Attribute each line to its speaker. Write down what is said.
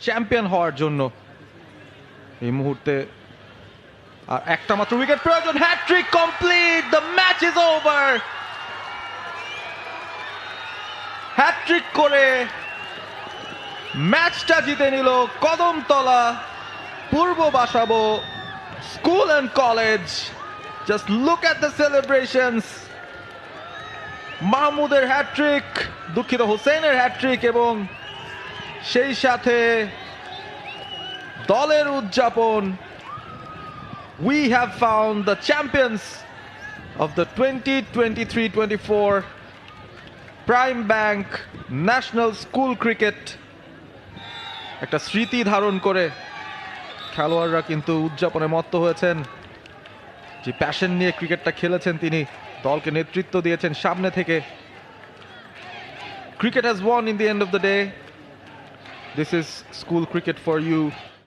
Speaker 1: Champion হওয়ার জন্য এই মুহূর্তে আর একটা মাত্র উইকেট প্রয়োজন hat-trick complete the match is over hat-trick করে ম্যাচটা জিতে নিল কদমতলা পূর্ব Basabo school and college just look at the celebrations মাহমুদের হ্যাট্রিক দুঃখিত, হোসেনের হ্যাট্রিক এবং সেই সাথে দলের উদযাপন we have found the champions of the twenty twenty three twenty four Prime Bank national school cricket একটা স্মৃতি ধারণ করে। খেলোয়াড়রা কিন্তু উদযাপনে মত্ত হয়েছেন। যে প্যাশন নিয়ে ক্রিকেটটা খেলেছেন তিনি, দলকে নেতৃত্ব দিয়েছেন সামনে থেকে। Cricket has won in the end of the day this is school cricket for you